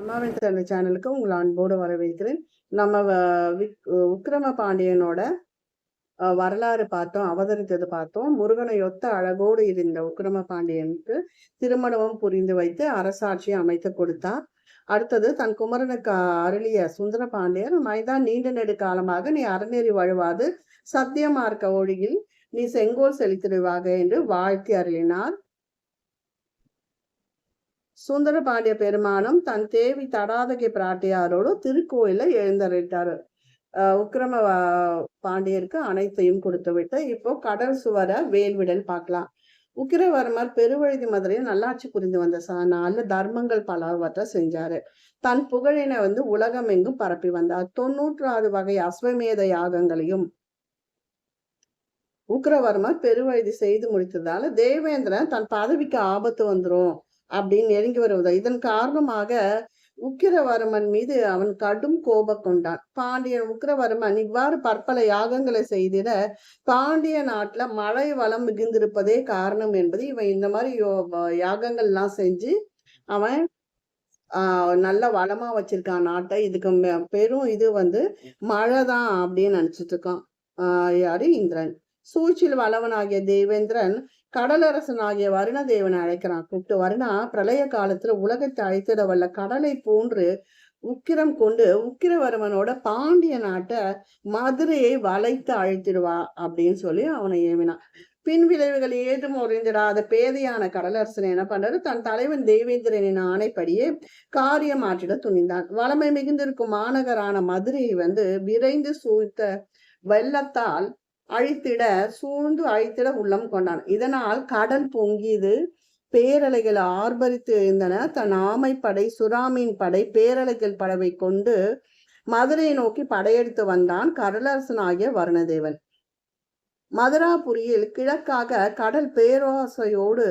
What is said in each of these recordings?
அம்மாவின் தந்தை சேனலுக்கு உங்களை அன்போடு வரவேற்கிறேன். நம்ம வ- விக்- பாண்டியனோட வரலாறு பார்த்தோம் அவதரித்தது பார்த்தோம். முருகனை ஒத்த அழகோடு இருந்த உக்கிரம பாண்டியனுக்கு திருமணமும் புரிந்து வைத்து அரசாட்சி அமைத்து கொடுத்தார். அடுத்தது தன் குமரனுக்கு அருளிய சுந்தர பாண்டியர் மைதான் நீண்ட நெடு காலமாக நீ அறநெறி வழுவாது. சத்தியமார்க்க ஒழியில் நீ செங்கோல் செலுத்திடுவாக என்று வாழ்த்தி அருளினார். சுந்தரபாண்டிய பெருமானும் தன் தேவி தடாதகை பிராட்டியாரோடு திருக்கோயில எழுந்தருளிட்டாரு. உக்ரம உக்கிரம பாண்டியருக்கு அனைத்தையும் கொடுத்து விட்டு இப்போ கடல் சுவர வேல்விடல் பார்க்கலாம். உக்கிரவர்மர் பெருவழுதி மதுரையில் நல்லாட்சி புரிந்து வந்த ச நாள்ல தர்மங்கள் பலவற்றை செஞ்சாரு. தன் புகழினை வந்து உலகம் எங்கும் பரப்பி வந்தார். தொண்ணூற்றாறு வகை அஸ்வமேத யாகங்களையும் உக்கிரவர்மர் பெருவழுதி செய்து முடித்ததால தேவேந்திரன் தன் பதவிக்கு ஆபத்து வந்துடும் அப்படின்னு நெருங்கி வருவது. இதன் காரணமாக உக்கிரவர்மன் மீது அவன் கடும் கோபம் கொண்டான். பாண்டியன் உக்கிரவர்மன் இவ்வாறு பற்பல யாகங்களை செய்திட பாண்டிய நாட்டுல மழை வளம் மிகுந்திருப்பதே காரணம் என்பது இவன் இந்த மாதிரி யோ- யாகங்கள்லாம் செஞ்சு அவன் ஆஹ் நல்ல வளமா வச்சிருக்கான் நாட்டை. இதுக்கு பெரும் இது வந்து மழை தான் அப்படின்னு நினைச்சிட்டு இருக்கான் யாரு? இந்திரன். சூழ்ச்சியில் வளவனாகிய தேவேந்திரன் கடலரசனாகிய ஆகிய தேவனை அழைக்கிறான். கூப்பிட்டு வருணா பிரளய காலத்துல உலகத்தை அழைத்திட வல்ல கடலை போன்று உக்கிரம் கொண்டு உக்கிரவர்மனோட பாண்டிய நாட்டை மதுரையை வளைத்து அழைத்திடுவா அப்படின்னு சொல்லி அவனை ஏவினான். பின் விளைவுகள் ஏதும் உறைந்திடாத பேதையான கடலரசன் என்ன பண்றாரு? தன் தலைவன் தேவேந்திரனின் ஆணைப்படியே காரியம் ஆற்றிட துணிந்தான். வளமை மிகுந்திருக்கும் மாநகரான மதுரையை வந்து விரைந்து சூழ்த்த வெள்ளத்தால் அழித்திட சூழ்ந்து அழித்திட உள்ளம் கொண்டான். இதனால் கடல் பொங்கியது பேரலைகள் ஆர்ப்பரித்து இருந்தன. தன் ஆமைப்படை சுறாமின் படை பேரலைகள் படவை கொண்டு மதுரையை நோக்கி படையெடுத்து வந்தான் கடலரசனாகிய வருணதேவன். மதுராபுரியில் கிழக்காக கடல் பேரோசையோடு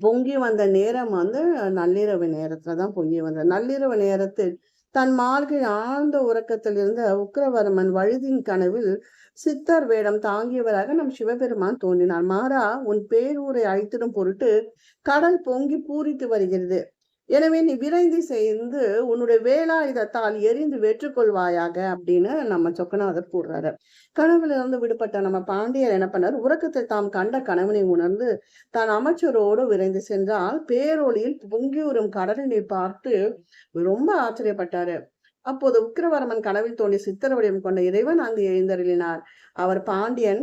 பொங்கி வந்த நேரம் வந்து நள்ளிரவு நேரத்துல தான் பொங்கி வந்த நள்ளிரவு நேரத்தில் தன் மார்கழி ஆழ்ந்த உறக்கத்தில் இருந்த உக்கிரவர்மன் வழுதின் கனவில் சித்தர் வேடம் தாங்கியவராக நம் சிவபெருமான் தோன்றினார். மாறா உன் பேரூரை அழைத்திடும் பொருட்டு கடல் பொங்கி பூரித்து வருகிறது. எனவே நீ விரைந்து செய்து உன்னுடைய வேலாயுதத்தால் எரிந்து வெற்றுக்கொள்வாயாக அப்படின்னு நம்ம சொக்கநாதர் கூறுறாரு. கனவுல இருந்து விடுபட்ட நம்ம பாண்டியர் என்ன பண்ணார்? உறக்கத்தில் தாம் கண்ட கனவினை உணர்ந்து தான் அமைச்சரோடு விரைந்து சென்றால் பேரொளியில் பொங்கியுறும் கடலினை பார்த்து ரொம்ப ஆச்சரியப்பட்டாரு. அப்போது உக்கிரவர்மன் கனவில் தோண்டி சித்திர வடிவம் கொண்ட இறைவன் அங்கு எழுந்தருளினார். அவர் பாண்டியன்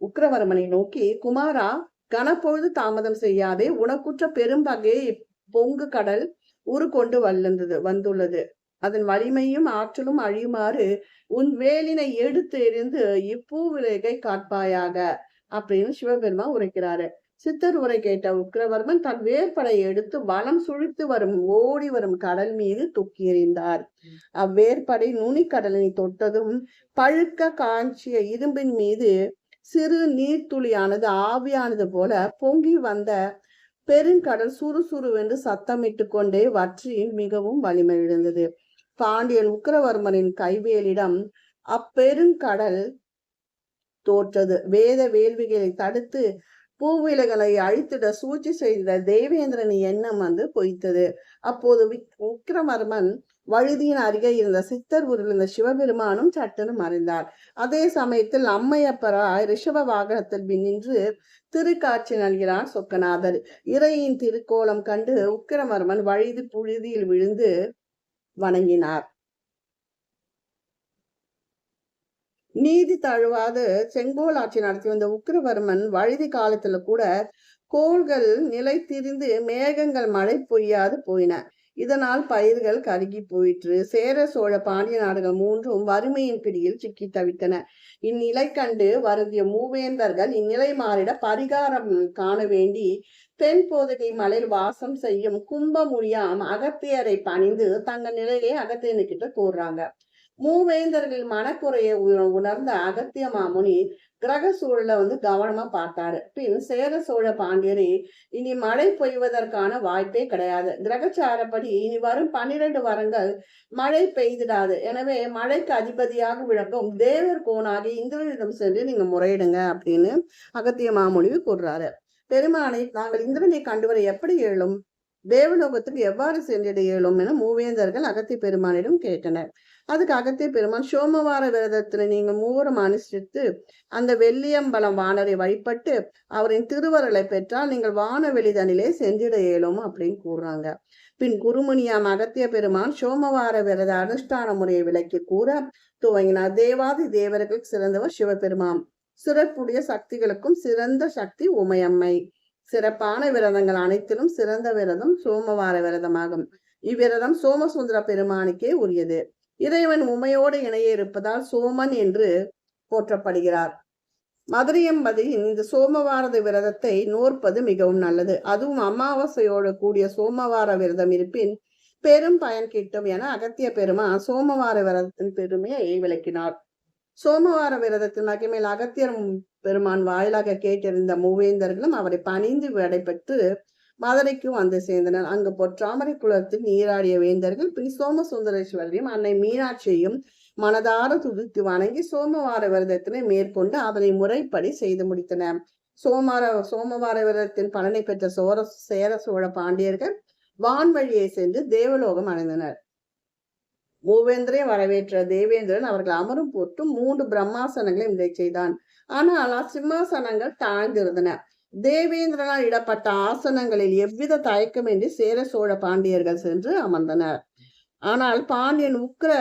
உக்கிரவர்மனை நோக்கி குமாரா கனப்பொழுது தாமதம் செய்யாதே உனக்குற்ற பெரும்பகையை பொங்கு கடல் உரு கொண்டு வல்லந்தது வந்துள்ளது. அதன் வலிமையும் ஆற்றலும் அழியுமாறு உன் வேலினை எடுத்து எறிந்து இப்பூவிலேகை காட்பாயாக அப்படின்னு சிவபெருமான் உரைக்கிறாரு. சித்தர் உரை கேட்ட உக்கிரவர்மன் தன் வேர்படையை எடுத்து வளம் சுழித்து வரும் ஓடி வரும் கடல் மீது தூக்கி எறிந்தார். அவ்வேற்படை நுனிக்கடலினை தொட்டதும் பழுக்க காஞ்சிய இரும்பின் மீது சிறு நீர்த்துளியானது ஆவியானது போல பொங்கி வந்த பெருங்கடல் சுறுசுறுவென்று சத்தமிட்டு கொண்டே வற்றி மிகவும் வலிமையிழந்தது. பாண்டியன் உக்கிரவர்மனின் கைவேலிடம் அப்பெருங்கடல் தோற்றது. வேத வேள்விகளை தடுத்து பூவிலைகளை அழித்திட சூழ்ச்சி செய்த தேவேந்திரனின் எண்ணம் வந்து பொய்த்தது. அப்போது விக்- உக்கிரவர்மன் வழுதியின் அருகே இருந்த சித்தர் இருந்த சிவபெருமானும் சட்டென மறைந்தார். அதே சமயத்தில் அம்மையப்பராய் ரிஷப வாகனத்தில் நின்று திருக்காட்சி நல்கிறார் சொக்கநாதர். இறையின் திருக்கோலம் கண்டு உக்கிரவர்மன் வழுதி புழுதியில் விழுந்து வணங்கினார். நீதி தழுவாது செங்கோல் ஆட்சி நடத்தி வந்த உக்கிரவர்மன் வழுதி காலத்துல கூட கோள்கள் நிலை திரிந்து மேகங்கள் மழை பொய்யாது போயின. இதனால் பயிர்கள் கருகி போயிற்று. சேர சோழ பாண்டிய நாடுகள் மூன்றும் வறுமையின் பிடியில் சிக்கி தவித்தன. இந்நிலை கண்டு வருந்திய மூவேந்தர்கள் இந்நிலை மாறிட பரிகாரம் காண வேண்டி தென் போதகை மலையில் வாசம் செய்யும் கும்பமுடியாம் அகத்தியரை பணிந்து தங்கள் நிலையை அகத்தியனுக்கிட்ட கூறுறாங்க. மூவேந்தர்கள் மனக்குறையை உ- உணர்ந்த அகத்திய மாமுனி கிரக சூழலை வந்து கவனமா பார்த்தாரு. பின் சேர சோழ பாண்டியரி இனி மழை பெய்வதற்கான வாய்ப்பே கிடையாது. கிரகச்சாரப்படி இனி வரும் பன்னிரண்டு வரங்கள் மழை பெய்திடாது. எனவே மழைக்கு அதிபதியாக விளக்கும் தேவர் கோனாகி இந்திரனிடம் சென்று நீங்க முறையிடுங்க அப்படின்னு அகத்திய மாமுனிவு கூறுறாரு. பெருமானை நாங்கள் இந்திரனை கண்டுவர எப்படி எழும் தேவலோகத்துக்கு எவ்வாறு சென்றிட இயலும் என மூவேந்தர்கள் அகத்திய பெருமானிடம் கேட்டனர். அதுக்கு அகத்திய பெருமான் சோமவார விரதத்துல நீங்க மூவரும் அனுஷ்டித்து அந்த வெள்ளியம்பலம் வானரை வழிபட்டு அவரின் திருவருளை பெற்றால் நீங்கள் வானவெளிதனிலே சென்றிட இயலும் அப்படின்னு கூறுறாங்க. பின் குருமுனியாம் அகத்திய பெருமான் சோமவார விரத அனுஷ்டான முறையை விளக்கி கூற துவங்கினார். தேவாதி தேவர்களுக்கு சிறந்தவர் சிவபெருமான். சிறப்புடைய சக்திகளுக்கும் சிறந்த சக்தி உமையம்மை. சிறப்பான விரதங்கள் அனைத்திலும் சிறந்த விரதம் சோமவார விரதமாகும். இவ்விரதம் சோமசுந்தர பெருமானுக்கே உரியது. இறைவன் உமையோடு இணைய இருப்பதால் சோமன் என்று போற்றப்படுகிறார். மதுரையம்பதியின் இந்த சோமவாரத விரதத்தை நோற்பது மிகவும் நல்லது. அதுவும் அமாவாசையோடு கூடிய சோமவார விரதம் இருப்பின் பெரும் பயன் கிட்டும் என அகத்திய பெருமா சோமவார விரதத்தின் பெருமையை விளக்கினார். சோமவார விரதத்தின் மகிமையில் அகத்தியர் பெருமான் வாயிலாக கேட்டிருந்த மூவேந்தர்களும் அவரை பணிந்து விடைபெற்று மதுரைக்கும் வந்து சேர்ந்தனர். அங்கு பொற்றாமரை குளத்தில் நீராடிய வேந்தர்கள் பின் சோமசுந்தரேஸ்வரரையும் அன்னை மீனாட்சியையும் மனதார துதித்து வணங்கி சோமவார விரதத்தினை மேற்கொண்டு அதனை முறைப்படி செய்து முடித்தனர். சோமார சோமவார விரதத்தின் பலனை பெற்ற சோர சேர சோழ பாண்டியர்கள் வான்வழியை சென்று தேவலோகம் அடைந்தனர். மூவேந்திரை வரவேற்ற தேவேந்திரன் அவர்கள் அமரும் போட்டு மூன்று பிரம்மாசனங்களை இதை செய்தான். ஆனால் சிம்மாசனங்கள் தாழ்ந்திருந்தன. தேவேந்திரனால் இடப்பட்ட ஆசனங்களில் எவ்வித தயக்கமின்றி சேர சோழ பாண்டியர்கள் சென்று அமர்ந்தனர். ஆனால் பாண்டியன் உக்கிர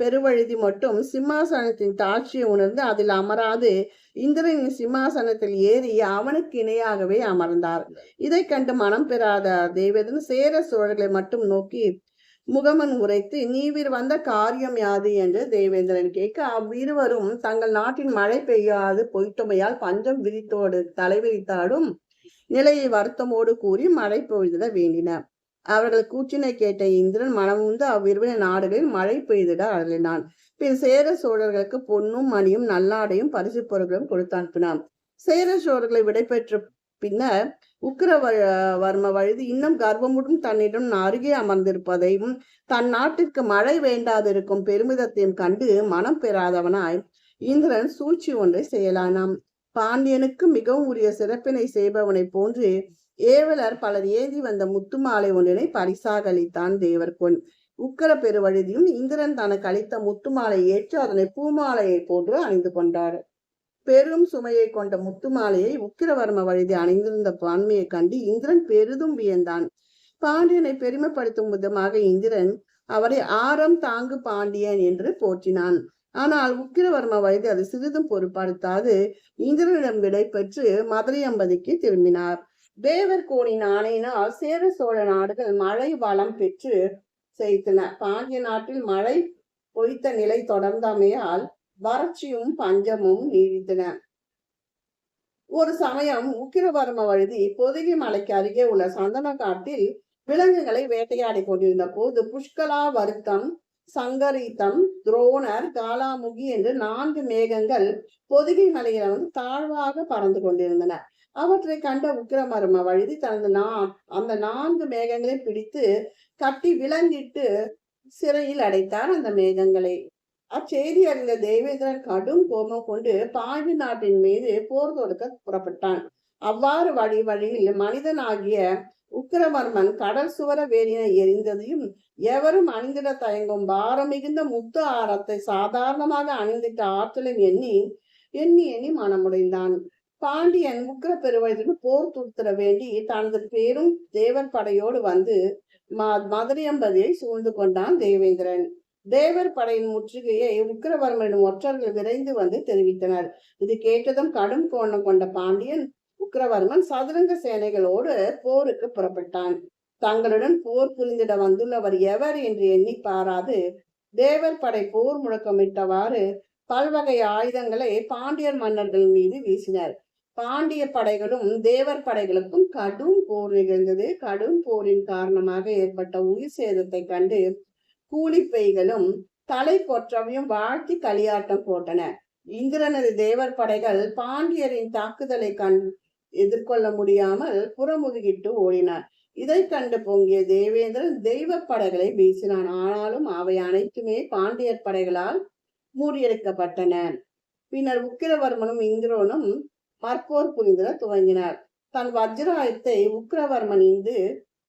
பெருவழுதி மட்டும் சிம்மாசனத்தின் தாட்சியை உணர்ந்து அதில் அமராது இந்திரனின் சிம்மாசனத்தில் ஏறி அவனுக்கு இணையாகவே அமர்ந்தார். இதை கண்டு மனம் பெறாத தேவேந்திரன் சேர சோழர்களை மட்டும் நோக்கி முகமன் உரைத்து நீவிர் வந்த காரியம் யாது என்று தேவேந்திரன் கேட்க அவ்விருவரும் தங்கள் நாட்டின் மழை பெய்யாது பொய்த்தமையால் பஞ்சம் விரித்தோடு தலைவிரித்தாடும் நிலையை வருத்தமோடு கூறி மழை பொழுதிட வேண்டின. அவர்கள் கூற்றினை கேட்ட இந்திரன் மனமுந்து அவ்விருவின நாடுகளில் மழை பெய்திட அருளினான். பின் சேர சோழர்களுக்கு பொன்னும் மணியும் நல்லாடையும் பரிசு பொருட்களும் கொடுத்து அனுப்பினான் சேர சோழர்களை விடைபெற்ற பின்னர் உக்கிரவர்ம வழுதி இன்னும் கர்வமுடன் தன்னிடம் அருகே அமர்ந்திருப்பதையும் தன் நாட்டிற்கு மழை வேண்டாதிருக்கும் பெருமிதத்தையும் கண்டு மனம் பெறாதவனாய் இந்திரன் சூழ்ச்சி ஒன்றை செய்யலானாம். பாண்டியனுக்கு மிகவும் உரிய சிறப்பினை செய்பவனை போன்று ஏவலர் பலர் ஏந்தி வந்த முத்துமாலை ஒன்றினை பரிசாக அளித்தான் தேவர்கொன் உக்கர பெருவழுதியும் இந்திரன் தனக்கு அளித்த முத்துமாலை ஏற்று அதனை பூமாலையை போன்று அணிந்து கொண்டார். பெரும் சுமையை கொண்ட முத்துமாலையை உக்கிரவர்ம வழுதி அணிந்திருந்த பான்மையை கண்டு இந்திரன் பெரிதும் வியந்தான். பாண்டியனை பெருமைப்படுத்தும் விதமாக இந்திரன் அவரை ஆரம் தாங்கு பாண்டியன் என்று போற்றினான். ஆனால் உக்கிரவர்ம வயது அது சிறிதும் பொருட்படுத்தாது. இந்திரனிடம் விடை பெற்று மதுரையம்பதிக்கு திரும்பினார். தேவர் கோணின் ஆணையினால் சேர சோழ நாடுகள் மழை வளம் பெற்று செய்தன பாண்டிய நாட்டில் மழை பொய்த்த நிலை தொடர்ந்தமையால் வறட்சியும் பஞ்சமும் நீடித்தன. ஒரு சமயம் உக்கிரவர்ம வழுதி பொதுகை மலைக்கு அருகே உள்ள சந்தன காட்டில் விலங்குகளை வேட்டையாடி கொண்டிருந்த போது புஷ்கலா வருத்தம் சங்கரீத்தம் துரோணர் காலாமுகி என்று நான்கு மேகங்கள் பொதுகை மலையில வந்து தாழ்வாக பறந்து கொண்டிருந்தன. அவற்றை கண்ட உக்கிரமர்ம வழுதி தனது நா அந்த நான்கு மேகங்களை பிடித்து கட்டி விலங்கிட்டு சிறையில் அடைத்தார் அந்த மேகங்களை. அச்செய்தி அறிந்த தேவேந்திரன் கடும் கோபம் கொண்டு பாண்டி நாட்டின் மீது போர் தொடுக்க புறப்பட்டான். அவ்வாறு வழி வழியில் மனிதனாகிய உக்கிரவர்மன் கடல் சுவர வேலினை எரிந்ததையும் எவரும் அணிந்திட தயங்கும் பாரம் மிகுந்த முத்து ஆரத்தை சாதாரணமாக அணிந்திட்ட ஆற்றலின் எண்ணி எண்ணி எண்ணி மனமுடைந்தான். பாண்டியன் உக்கிர பெருவயதுக்கு போர் துடுத்திட வேண்டி தனது பேரும் தேவன் படையோடு வந்து ம மதுரையம்பதியை சூழ்ந்து கொண்டான் தேவேந்திரன். தேவர் படையின் முற்றுகையை உக்கிரவர்மனின் ஒற்றர்கள் விரைந்து வந்து தெரிவித்தனர். இது கேட்டதும் கடும் கோணம் கொண்ட பாண்டியன் உக்கிரவர்மன் சதுரங்க சேனைகளோடு போருக்கு புறப்பட்டான். தங்களுடன் போர் புரிந்திட வந்துள்ளவர் எவர் என்று எண்ணி பாராது தேவர் படை போர் முழக்கமிட்டவாறு பல்வகை ஆயுதங்களை பாண்டியர் மன்னர்கள் மீது வீசினர். பாண்டிய படைகளும் தேவர் படைகளுக்கும் கடும் போர் நிகழ்ந்தது. கடும் போரின் காரணமாக ஏற்பட்ட உயிர் சேதத்தை கண்டு கூலிப்பைகளும் தலை கொற்றவையும் வாழ்த்தி களியாட்டம் போட்டன. இந்திரனது தேவர் படைகள் பாண்டியரின் தாக்குதலை கண் எதிர்கொள்ள முடியாமல் புறமுதுகிட்டு ஓடினார் இதை கண்டு பொங்கிய தேவேந்திரன் தெய்வ படைகளை வீசினான். ஆனாலும் அவை அனைத்துமே பாண்டியர் படைகளால் மூடியெடுக்கப்பட்டன. பின்னர் உக்கிரவர்மனும் இந்திரனும் மற்போர் புரிந்திட துவங்கினார். தன் வஜ்ராயத்தை உக்கிரவர்மன் இந்து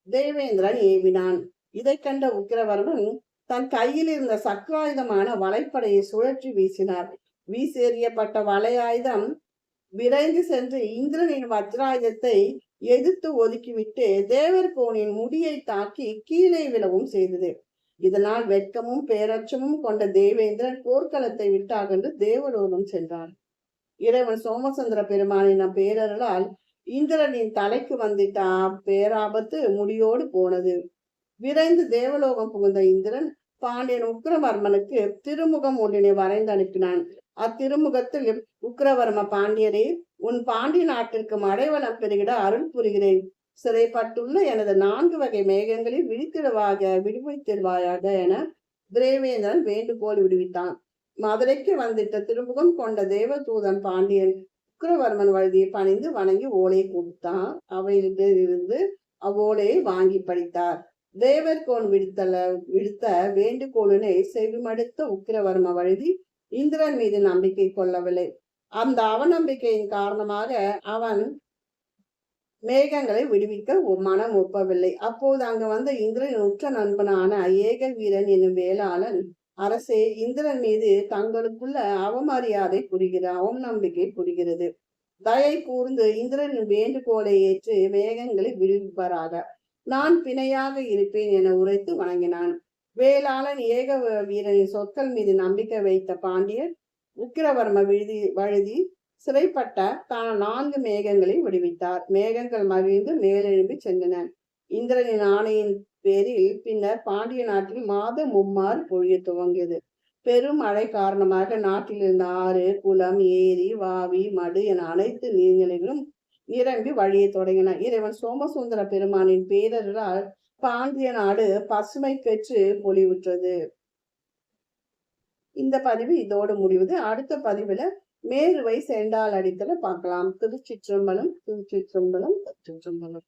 தேவேந்திரன் ஏவினான். இதை கண்ட உக்கிரவர்மன் தன் கையில் இருந்த சக்கராயுதமான வலைப்படையை சுழற்றி வீசினார். வீசெறியப்பட்ட வலையாயுதம் விரைந்து சென்று இந்திரனின் வஜ்ராயுதத்தை எதிர்த்து ஒதுக்கிவிட்டு தேவர்கோனின் முடியை தாக்கி கீழே விழவும் செய்தது. இதனால் வெட்கமும் பேரச்சமும் கொண்ட தேவேந்திரன் போர்க்களத்தை விட்டு அகன்று தேவலோகம் சென்றான் இறைவன் சோமசுந்தர பெருமானின் பேரர்களால் இந்திரனின் தலைக்கு வந்திட்ட பேராபத்து முடியோடு போனது. விரைந்து தேவலோகம் புகுந்த இந்திரன் பாண்டியன் உக்கிரவர்மனுக்கு திருமுகம் ஒன்றினை வரைந்து அனுப்பினான் அத்திருமுகத்தில் உக்ரவர்ம பாண்டியரே உன் பாண்டிய நாட்டிற்கு மடைவளம் பெருகிட அருள் புரிகிறேன். சிறைப்பட்டுள்ள எனது நான்கு வகை மேகங்களில் விழித்திடுவாக விடுவித்திடுவாயாக என பிரேவேந்திரன் வேண்டுகோள் விடுவித்தான். மதுரைக்கு வந்திட்ட திருமுகம் கொண்ட தேவதூதன் பாண்டியன் உக்கிரவர்மன் வழுதியை பணிந்து வணங்கி ஓலையை கொடுத்தான். அவையிலிருந்து அவ்வோலையை வாங்கி படித்தார் தேவர்கோன் விடுத்தல விடுத்த வேண்டுகோளினை செவிமடுத்த உக்கிரவர்ம வழுதி இந்திரன் மீது நம்பிக்கை கொள்ளவில்லை. அந்த அவநம்பிக்கையின் காரணமாக அவன் மேகங்களை விடுவிக்க மனம் ஒப்பவில்லை. அப்போது அங்கு வந்த இந்திரன் உற்ற நண்பனான ஏக வீரன் என்னும் வேளாளன் அரசே இந்திரன் மீது தங்களுக்குள்ள அவமரியாதை புரிகிறது அவநம்பிக்கை புரிகிறது. தயை கூர்ந்து இந்திரனின் வேண்டுகோளை ஏற்று மேகங்களை விடுவிப்பாராக. நான் பிணையாக இருப்பேன் என உரைத்து வணங்கினான். வேளாளன் ஏக வீரனின் சொற்கள் மீது நம்பிக்கை வைத்த பாண்டியர் உக்கிரவர்ம விழுதி வழுதி சிறைப்பட்ட தான் நான்கு மேகங்களை விடுவித்தார். மேகங்கள் மகிழ்ந்து மேலெழும்பி சென்றன. இந்திரனின் ஆணையின் பேரில் பின்னர் பாண்டிய நாட்டில் மாத மும்மாறு பொழிய துவங்கியது. பெரும் மழை காரணமாக நாட்டில் இருந்த ஆறு குளம் ஏரி வாவி மடு என அனைத்து நீர்நிலைகளும் இறங்கி வழியை தொடங்கின இறைவன் சோமசுந்தர பெருமானின் பேரர்களால் பாண்டிய நாடு பசுமை பெற்று பொலிவுற்றது. இந்த பதிவு இதோடு முடிவுது. அடுத்த பதிவுல மேருவை செண்டால் அடித்தல பார்க்கலாம். திருச்சிற்றம்பலம் திருச்சிற்றம்பலம் திருச்சிற்றம்பலம்.